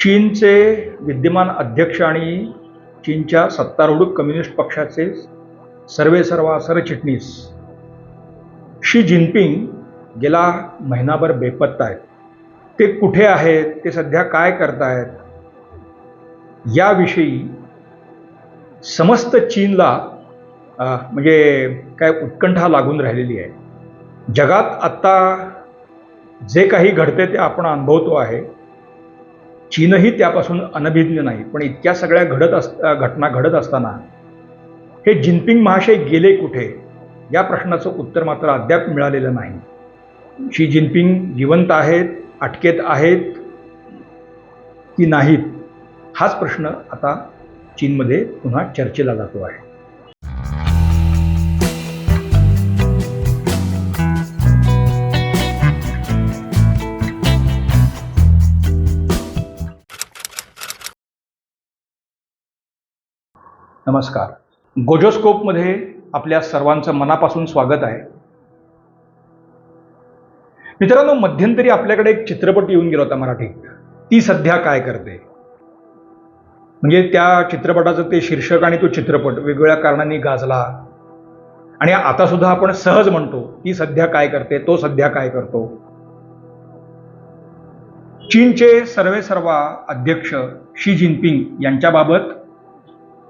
चीनचे विद्यमान अध्यक्ष आणि चीनच्या सत्तारूढ कम्युनिस्ट पक्षाचे सर्वेसर्वा सरचिटणीस शी जिनपिंग गेला महिनाभर बेपत्ता आहेत. ते कुठे आहेत? ते सध्या काय करतायत? याविषयी समस्त चीनला म्हणजे काय उत्कंठा लागून राहिलेली आहे. जगात आत्ता जे काही घडते ते आपण अनुभवतो आहे. चीनही त्यापासून अनभिज्ञ नाही पण इतक्या सगळ्या घडत अस घटना घडत असताना हे जिनपिंग महाशय गेले कुठे? या प्रश्नाचं उत्तर मात्र अद्याप मिळालेलं नाही. शी जिनपिंग जिवंत आहेत अटकेत आहेत की नाहीत हाच प्रश्न आता चीनमध्ये पुन्हा चर्चेला जातो आहे. नमस्कार. गोजोस्कोपमध्ये आपल्या सर्वांचं मनापासून स्वागत आहे. मित्रांनो मध्यंतरी आपल्याकडे एक चित्रपट येऊन गेला होता मराठीत. ती सध्या काय करते? म्हणजे त्या चित्रपटाचं ते शीर्षक आणि तो चित्रपट वेगवेगळ्या कारणांनी गाजला. आणि आता सुद्धा आपण सहज म्हणतो ती सध्या काय करते तो सध्या काय करतो. चीनचे सर्वे सर्वा अध्यक्ष शी जिनपिंग यांच्याबाबत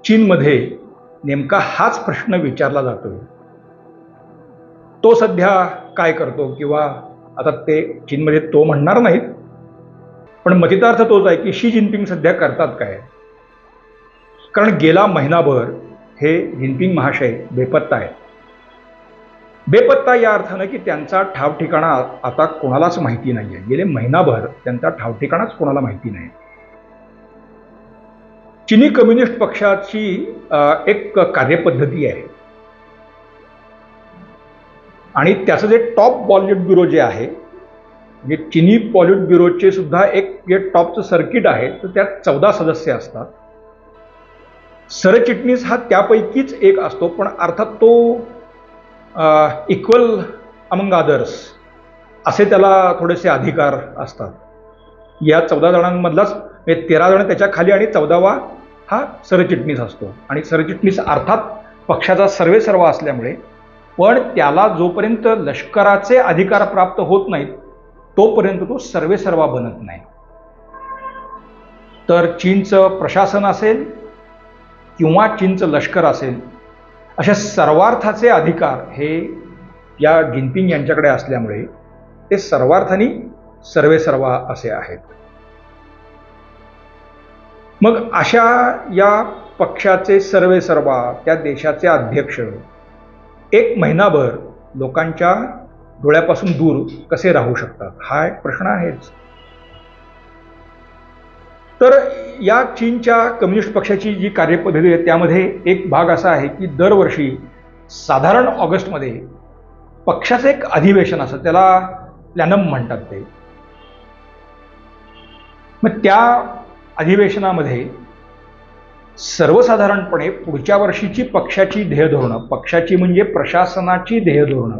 चीनमध्ये नेमका हाच प्रश्न विचारला जातोय. तो सध्या काय करतो किंवा आता ते चीनमध्ये तो म्हणणार नाहीत पण मतितार्थ तोच आहे की शी जिनपिंग सध्या करतात काय? कारण गेला महिनाभर हे जिनपिंग महाशय बेपत्ता आहेत. बेपत्ता या अर्थानं की त्यांचा ठाव ठिकाणा आता कोणालाच माहिती नाही आहे गेले महिनाभर त्यांचा ठाव ठिकाणाच कोणाला माहिती नाही चिनी कम्युनिस्ट पक्षाची एक कार्यपद्धती आहे. आणि त्याचं जे टॉप बॉलिवूड ब्युरो जे आहे म्हणजे चिनी बॉलिवूड ब्युरोचे सुद्धा एक जे टॉपचं सर्किट आहे तर त्यात चौदा सदस्य असतात. सरचिटणीस हा त्यापैकीच एक असतो पण अर्थात तो इक्वल अमंग अदर्स असे त्याला थोडेसे अधिकार असतात. या चौदा जणांमधलाच म्हणजे तेरा जण त्याच्याखाली आणि चौदावा हा सरचिटणीस असतो. आणि सरचिटणीस अर्थात पक्षाचा सर्वे सर्व असल्यामुळे पण त्याला जोपर्यंत लष्कराचे अधिकार प्राप्त होत नाहीत तोपर्यंत तो सर्वे सर्वा बनत नाही. तर चीनचं प्रशासन असेल किंवा चीनचं लष्कर असेल अशा सर्वार्थाचे अधिकार हे या जिनपिंग यांच्याकडे असल्यामुळे ते सर्वार्थाने सर्वे सर्वा असे आहेत. मग अशा या पक्षाचे सर्वे सर्वा त्या देशाचे अध्यक्ष एक महिनाभर लोकांच्या डोळ्यापासून दूर कसे राहू शकतात? हा एक प्रश्न आहेच. तर या चीनच्या कम्युनिस्ट पक्षाची जी कार्यपद्धती आहे त्यामध्ये एक भाग असा आहे की दरवर्षी साधारण ऑगस्टमध्ये पक्षाचं एक अधिवेशन असतं त्याला प्लॅनम म्हणतात ते. मग त्या अधिवेशनामध्ये सर्वसाधारणपणे पुढच्या वर्षीची पक्षाची ध्येयधोरणं पक्षाची म्हणजे प्रशासनाची ध्येयधोरणं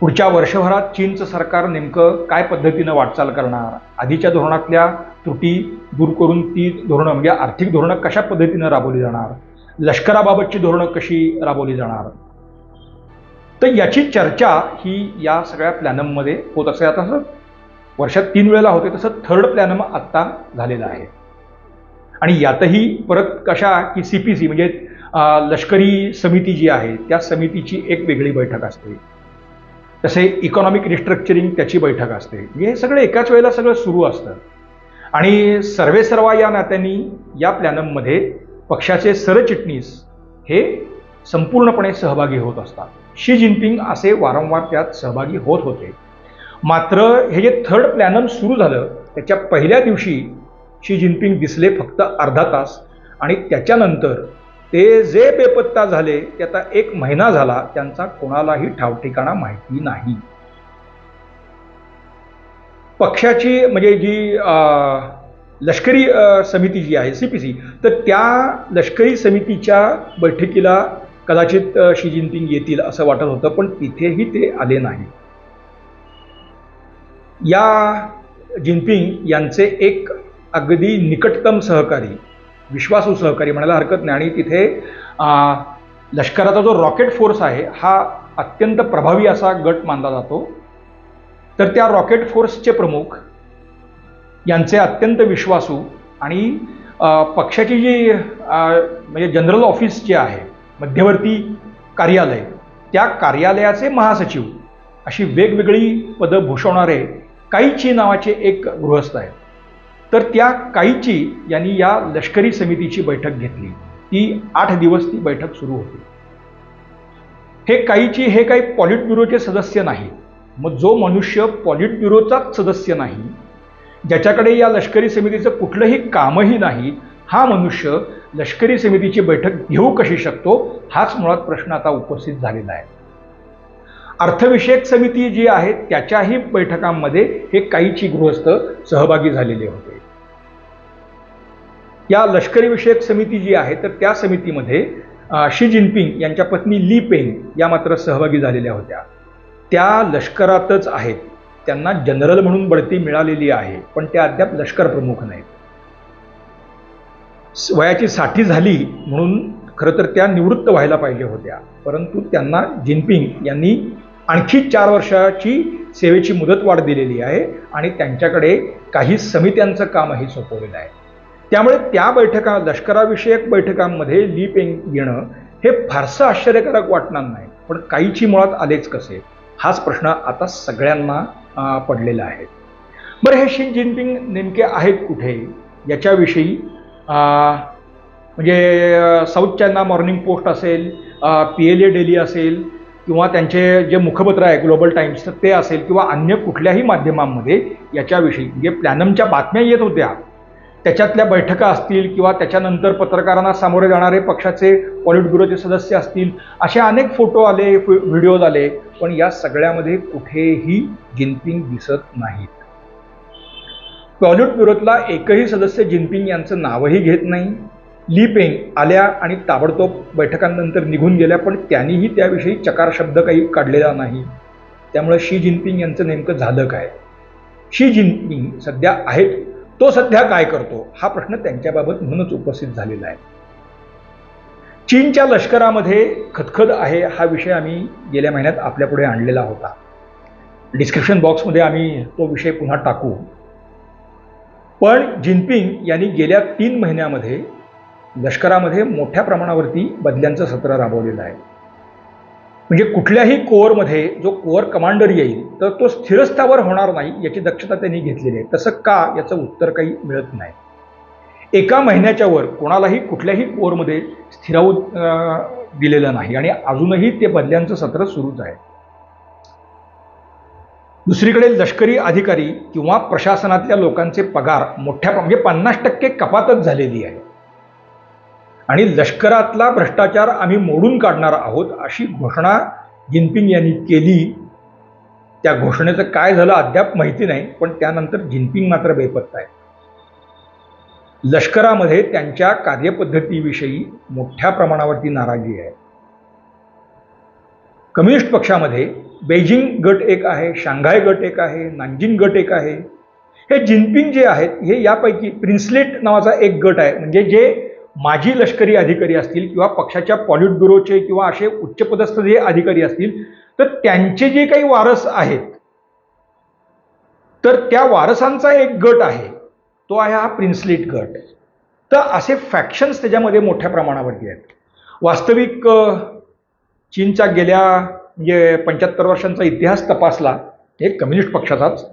पुढच्या वर्षभरात चीनचं सरकार नेमकं काय पद्धतीनं वाटचाल करणार? आधीच्या धोरणातल्या त्रुटी दूर करून ती धोरणं म्हणजे आर्थिक धोरणं कशा पद्धतीनं राबवली जाणार? लष्कराबाबतची धोरणं कशी राबवली जाणार? तर याची चर्चा ही या सगळ्या प्लॅनममध्ये होत असते. आता वर्षात तीन वेळेला होते तसं थर्ड प्लॅनम आत्ता झालेलं आहे. आणि यातही परत कशा की सी पी सी म्हणजे लष्करी समिती जी आहे त्या समितीची एक वेगळी बैठक असते. तसे इकॉनॉमिक रिस्ट्रक्चरिंग त्याची बैठक असते. हे सगळं एकाच वेळेला सगळं सुरू असतं. आणि सर्वे सर्वा या नात्यांनी या प्लॅनममध्ये पक्षाचे सरचिटणीस हे संपूर्णपणे सहभागी होत असतात. शी जिनपिंग असे वारंवार त्यात सहभागी होत होते. मात्र हे जे थर्ड प्लॅनम सुरू झालं त्याच्या पहिल्या दिवशी शी जिनपिंग दिसले फक्त अर्धा तास. आणि त्याच्यानंतर ते जे बेपत्ता झाले ते आता एक महिना झाला त्यांचा कोणालाही ठावठिकाणा माहिती नाही. पक्षाची म्हणजे जी लष्करी समिती जी आहे सी पी सी तर त्या लष्करी समितीच्या बैठकीला कदाचित शी जिनपिंग येतील असं वाटत होतं पण तिथेही ते आले नाही. या जिनपिंग यांचे एक अगदी निकटतम सहकारी विश्वासू सहकारी म्हणायला हरकत नाही. आणि तिथे लष्कराचा जो रॉकेट फोर्स आहे हा अत्यंत प्रभावी असा गट मानला जातो. तर त्या रॉकेट फोर्सचे प्रमुख यांचे अत्यंत विश्वासू आणि पक्षाची जी म्हणजे जनरल ऑफिस जे आहे मध्यवर्ती कार्यालय त्या कार्यालयाचे महासचिव अशी वेगवेगळी पदं भूषवणारे काईची नावाचे एक गृहस्थ आहेत. तर त्या काईची यांनी या लष्करी समितीची बैठक घेतली. ती आठ दिवस ती बैठक सुरू होती. हे काहीची हे काही पॉलिट ब्युरोचे सदस्य नाही. मग जो मनुष्य पॉलिट ब्युरोचाच सदस्य नाही ज्याच्याकडे या लष्करी समितीचं कुठलंही कामही नाही हा मनुष्य लष्करी समितीची बैठक घेऊ कशी शकतो हाच मुळात प्रश्न आता उपस्थित झालेला आहे. अर्थविषयक समिती जी आहे त्याच्याही बैठकांमध्ये हे काहीची गृहस्थ सहभागी झालेले होते. या लष्करी विषयक समिती जी आहे तर त्या समितीमध्ये शी जिनपिंग यांच्या पत्नी ली पेंग या मात्र सहभागी झालेल्या होत्या. त्या लष्करातच आहेत. त्यांना जनरल म्हणून बढती मिळालेली आहे पण त्या अद्याप लष्कर प्रमुख नाहीत. वयाची साठी झाली म्हणून खरं तर त्या निवृत्त व्हायला पाहिजे होत्या परंतु त्यांना जिनपिंग यांनी आणखी चार वर्षाची सेवेची मुदतवाढ दिलेली आहे आणि त्यांच्याकडे काही समित्यांचं कामही सोपवलेलं आहे. त्यामुळे त्या बैठका लष्कराविषयक बैठकांमध्ये ली येणं हे फारसं आश्चर्यकारक वाटणार नाही. पण काहीची मुळात आलेच कसे? हाच प्रश्न आता सगळ्यांना पडलेला आहे. बरं हे शी जिनपिंग नेमके आहेत कुठे? याच्याविषयी म्हणजे साऊथ चायना मॉर्निंग पोस्ट असेल पी एल ए डेली असेल किंवा त्यांचे जे मुखपत्र आहे ग्लोबल टाईम्स ते असेल किंवा अन्य कुठल्याही माध्यमांमध्ये याच्याविषयी. म्हणजे प्लॅनमच्या बातम्या येत होत्या. त्याच्यातल्या बैठका असतील किंवा त्याच्यानंतर पत्रकारांना सामोरे जाणारे पक्षाचे पॉलिट ब्युरोचे सदस्य असतील असे अनेक फोटो आले व्हिडिओज आले पण या सगळ्यामध्ये कुठेही जिनपिंग दिसत नाहीत. पॉलिट ब्युरोतला एकही सदस्य जिनपिंग यांचं नावही घेत नाही. ली पेंग आल्या आणि ताबडतोब बैठकांनंतर निघून गेल्या पण त्यांनीही त्याविषयी चकार शब्द काही काढलेला नाही. त्यामुळे शी जिनपिंग यांचं नेमकं झालं काय? शी जिनपिंग सध्या आहेत. तो सध्या काय करतो? हा प्रश्न त्यांच्याबाबत म्हणूनच उपस्थित झालेला आहे. चीनच्या लष्करामध्ये खदखद आहे हा विषय आम्ही गेल्या महिन्यात आपल्यापुढे आणलेला होता. डिस्क्रिप्शन बॉक्समध्ये आम्ही तो विषय पुन्हा टाकू. पण जिनपिंग यांनी गेल्या तीन महिन्यामध्ये लष्करामध्ये मोठ्या प्रमाणावरती बदल्यांचं सत्र राबवलेलं आहे. म्हणजे कुठल्याही कोअरमध्ये जो कोअर कमांडर येईल तर तो स्थिरस्थावर होणार नाही याची दक्षता त्यांनी घेतलेली आहे. तसं का याचं उत्तर काही मिळत नाही. एका महिन्याच्या वर कोणालाही कुठल्याही कोअरमध्ये स्थिरावू दिलेलं नाही आणि अजूनही ते बदल्यांचं सत्र सुरूच आहे. दुसरीकडे लष्करी अधिकारी किंवा प्रशासनातल्या लोकांचे पगार मोठ्या म्हणजे पन्नास टक्के कपातच झालेली आहे. आणि लष्करातला भ्रष्टाचार आम्ही मोडून काढणार आहोत अशी घोषणा जिनपिंग यांनी केली. त्या घोषणेचं काय झालं अद्याप माहिती नाही पण त्यानंतर जिनपिंग मात्र बेपत्ता आहे लष्करामध्ये त्यांच्या कार्यपद्धतीविषयी मोठ्या प्रमाणावरती नाराजी आहे. कम्युनिस्ट पक्षामध्ये बेजिंग गट एक आहे शांघाय गट एक आहे नांजिंग गट एक आहे. हे जिनपिंग जे आहेत हे यापैकी प्रिन्सलेट नावाचा एक गट आहे. म्हणजे जे माजी लष्करी अधिकारी असतील किंवा पक्षाच्या पॉलिट ब्युरोचे किंवा असे उच्चपदस्थ जे अधिकारी असतील तर त्यांचे जे काही वारस आहेत तर त्या वारसांचा एक गट आहे. तो आहे हा प्रिन्सलिट गट. तर असे फॅक्शन्स त्याच्यामध्ये मोठ्या प्रमाणावरती आहेत. वास्तविक चीनचा चीनच्या गेल्या म्हणजे पंच्याहत्तर वर्षांचा इतिहास तपासला एक कम्युनिस्ट पक्षाचाच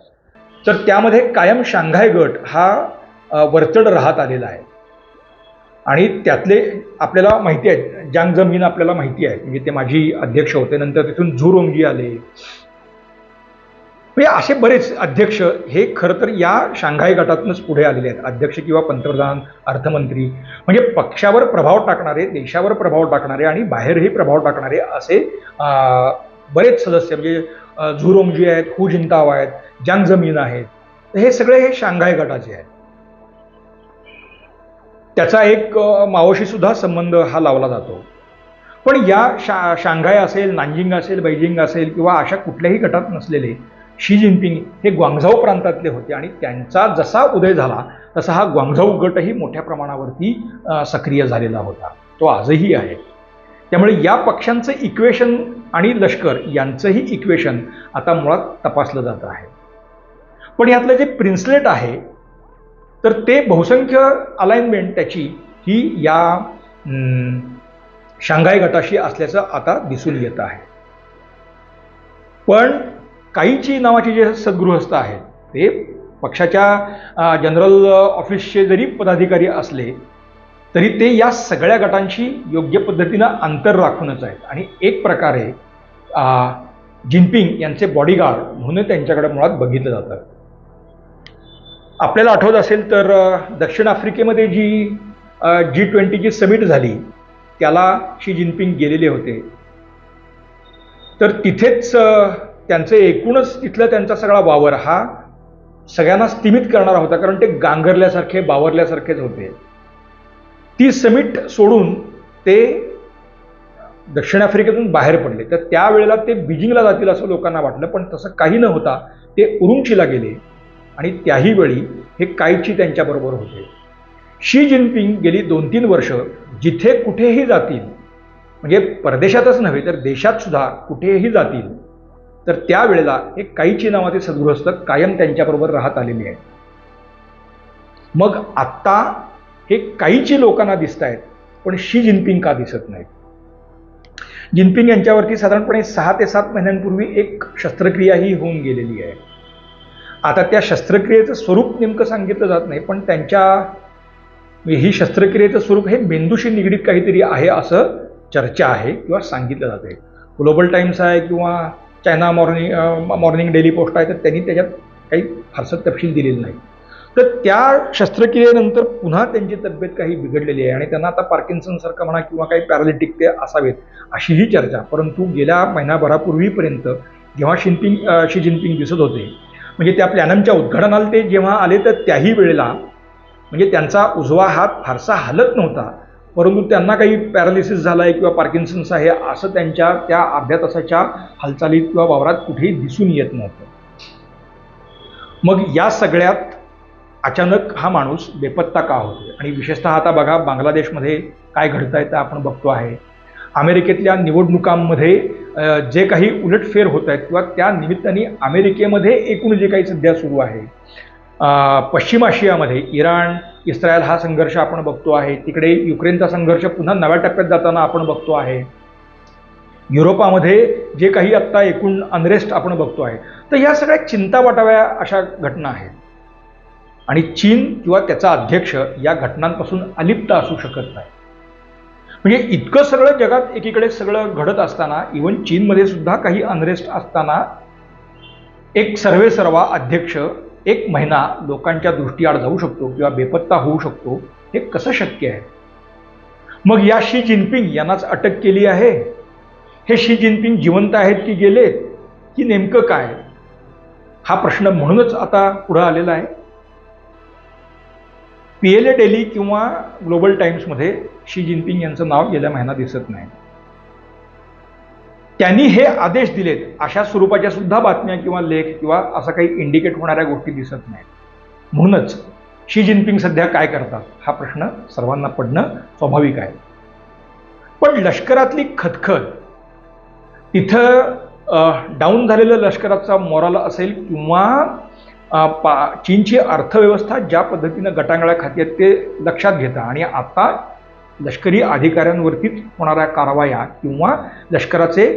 तर त्यामध्ये कायम शांघाय गट हा वरचढ राहत आलेला आहे. आणि त्यातले आपल्याला माहिती आहेत जांग जमीन आपल्याला माहिती आहे म्हणजे ते माझी अध्यक्ष होते नंतर तिथून झुरोंगी आले. म्हणजे असे बरेच अध्यक्ष हे खरं तर या शांघाय गटातूनच पुढे आलेले आहेत अध्यक्ष किंवा पंतप्रधान अर्थमंत्री. म्हणजे पक्षावर प्रभाव टाकणारे देशावर प्रभाव टाकणारे आणि बाहेरही प्रभाव टाकणारे असे बरेच सदस्य म्हणजे झुरोंगजी आहेत हु जिंताव आहेत जांग जमीन आहेत हे सगळे हे शांघाय गटाचे आहेत. त्याचा एक अं, संबंध हा लावला जातो. पण या शा शांघाय असेल नांजिंग असेल बैजिंग असेल किंवा अशा कुठल्याही गटात नसलेले शी जिनपिंग हे ग्वांगझाऊ प्रांतातले होते आणि त्यांचा जसा उदय झाला तसा हा ग्वांगझाऊ गटही मोठ्या प्रमाणावरती सक्रिय झालेला होता. तो आजही आहे. त्यामुळे या पक्षांचं इक्वेशन आणि लष्कर यांचंही इक्वेशन आता मुळात तपासलं जात आहे. पण यातलं जे प्रिन्सलेट आहे तर ते बहुसंख्य अलाइनमेंट त्याची ही या शांघाय गटाशी असल्याचं आता दिसून येत आहे. पण काहीची नावाचे जे सद्गृहस्थ आहेत ते पक्षाच्या जनरल ऑफिसचे जरी पदाधिकारी असले तरी ते या सगळ्या गटांशी योग्य पद्धतीनं अंतर राखूनच आहेत. आणि एक प्रकारे जिनपिंग यांचे बॉडीगार्ड म्हणून त्यांच्याकडे मुळात बघितलं जातं. आपल्याला आठवत असेल तर दक्षिण आफ्रिकेमध्ये जी जी ट्वेंटीची समिट झाली त्याला शी जिनपिंग गेलेले होते. तर तिथेच त्यांचं एकूणच तिथला त्यांचा सगळा वावर हा सगळ्यांना स्तिमित करणारा होता कारण ते गांगरल्यासारखे बावरल्यासारखेच होते. ती समिट सोडून ते दक्षिण आफ्रिकेतून बाहेर पडले. तर त्यावेळेला ते बीजिंगला जातील असं लोकांना वाटलं पण तसं काही न होता ते उरुंचीला गेले. आणि त्याही वेळी हे कायची त्यांच्याबरोबर होते. शी जिनपिंग गेली दोन तीन वर्ष जिथे कुठेही जातील म्हणजे परदेशातच नव्हे तर देशात सुद्धा कुठेही जातील तर त्यावेळेला हे काहीची नावाचे सद्गृहस्थ कायम त्यांच्याबरोबर राहत आलेले आहेत. मग आत्ता हे काहीची लोकांना दिसत आहेत पण शी जिनपिंग का दिसत नाहीत? जिनपिंग यांच्यावरती साधारणपणे सहा ते सात महिन्यांपूर्वी एक शस्त्रक्रियाही होऊन गेलेली आहे. आता त्या शस्त्रक्रियेचं स्वरूप नेमकं सांगितलं जात नाही पण त्यांच्या ही शस्त्रक्रियेचं स्वरूप हे मेंदूशी निगडीत काहीतरी आहे असं चर्चा आहे किंवा सांगितलं जाते ग्लोबल टाईम्स आहे किंवा China Morning Morning Daily Post आहे तर त्यांनी त्याच्यात काही फारसं तपशील दिलेलं नाही. तर त्या शस्त्रक्रियेनंतर पुन्हा त्यांची तब्येत काही बिघडलेली आहे आणि त्यांना आता पार्किन्सनसारखं म्हणा किंवा काही पॅरालिटिक ते असावेत अशीही चर्चा. परंतु गेल्या महिनाभरापूर्वीपर्यंत जेव्हा शिनपिंग शी जिनपिंग दिसत होते म्हणजे त्या प्लॅनमच्या उद्घाटनाला ते जेव्हा आले तर त्याही वेळेला म्हणजे त्यांचा उजवा हात फारसा हलत नव्हता. परंतु त्यांना काही पॅरालिसिस झाला आहे किंवा पार्किन्सन्स आहे असं त्यांच्या त्या अर्ध्या तासाच्या हालचालीत किंवा वावरात कुठेही दिसून येत नव्हतं. मग या सगळ्यात अचानक हा माणूस बेपत्ता का होतोय? आणि विशेषतः आता बघा बांगलादेशमध्ये काय घडत आहे ते आपण बघतो आहे. अमेरिकेतल्या निवडणुकांमध्ये जे काही उलटफेर होत आहेत किंवा त्या निमित्ताने अमेरिकेमध्ये एकूण जे काही सध्या सुरू आहे पश्चिम आशियामध्ये इराण इस्रायल हा संघर्ष आपण बघतो आहे तिकडे युक्रेनचा संघर्ष पुन्हा नव्या टप्प्यात जाताना आपण बघतो आहे. युरोपामध्ये जे काही आत्ता एकूण अनरेस्ट आपण बघतो आहे तर या सगळ्या चिंता वाटाव्या अशा घटना आहेत. आणि चीन किंवा त्याचा अध्यक्ष या घटनांपासून अलिप्त असू शकत नाही. म्हणजे इतकं सगळं जगात एकीकडे सगळं घडत असताना इवन चीनमध्ये सुद्धा काही अनरेस्ट असताना एक सर्वे सर्वा अध्यक्ष एक महिना लोकांच्या दृष्टीआड जाऊ शकतो किंवा बेपत्ता होऊ शकतो हे कसं शक्य आहे? मग या शी जिनपिंग यांनाच अटक केली आहे? हे शी जिनपिंग जिवंत आहेत की गेलेत? की नेमकं काय? हा प्रश्न म्हणूनच आता पुढं आलेला आहे. पी एल ए डेली किंवा ग्लोबल टाईम्समध्ये शी जिनपिंग यांचं नाव गेल्या महिना दिसत नाही. त्यांनी हे आदेश दिलेत अशा स्वरूपाच्या सुद्धा बातम्या किंवा लेख किंवा असं काही इंडिकेट होणाऱ्या गोष्टी दिसत नाहीत. म्हणूनच शी जिनपिंग सध्या काय करतात हा प्रश्न सर्वांना पडणं स्वाभाविक आहे. पण लष्करातली खतखत तिथं डाऊन झालेलं लष्कराचा मॉरल असेल किंवा पा चीनची अर्थव्यवस्था ज्या पद्धतीनं गटांगळ्या खाती आहेत ते लक्षात घेता आणि आता लष्करी अधिकाऱ्यांवरतीच होणाऱ्या कारवाया किंवा लष्कराचे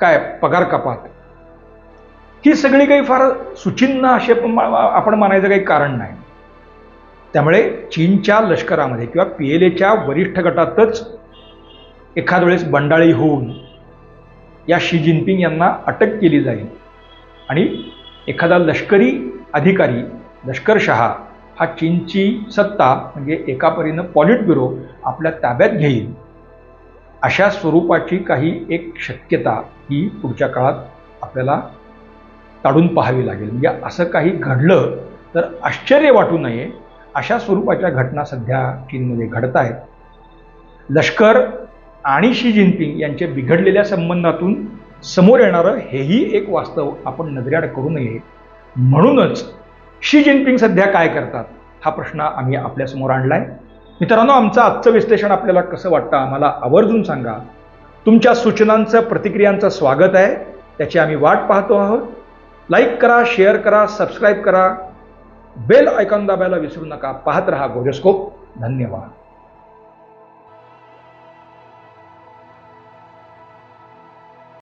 काय पगार कपात ही सगळी काही फार सुचिन्ह असे आपण मानायचं काही कारण नाही. त्यामुळे चीनच्या लष्करामध्ये किंवा पी एल एच्या वरिष्ठ गटातच एखाद वेळेस बंडाळी होऊन या शी जिनपिंग यांना अटक केली जाईल आणि एखादा लष्करी अधिकारी लष्करशहा हा चीनची सत्ता म्हणजे एका परीनं पॉलिट ब्युरो आपल्या ताब्यात घेईल. अशा स्वरूपाची काही एक शक्यता ही पुढच्या काळात आपल्याला काढून पाहावी लागेल. म्हणजे असं काही घडलं तर आश्चर्य वाटू नये. अशा स्वरूपाच्या घटना सध्या चीनमध्ये घडत आहेत. लष्कर आणि शी जिनपिंग यांच्या बिघडलेल्या संबंधातून समोर येणारं हेही एक वास्तव आपण नजरेआड करू नये. म्हणूनच शी जिनपिंग सध्या काय करतात हा प्रश्न आम्ही आपल्यासमोर आणलाय. मित्रांनो आमचं आजचं विश्लेषण आपल्याला कसं वाटतं आम्हाला आवर्जून सांगा. तुमच्या सूचनांचं प्रतिक्रियांचं स्वागत आहे. त्याची आम्ही वाट पाहतो आहोत. लाईक करा शेअर करा सबस्क्राईब करा. बेल आयकॉन दाबायला विसरू नका. पाहत रहा गोरेस्कोप धन्यवाद.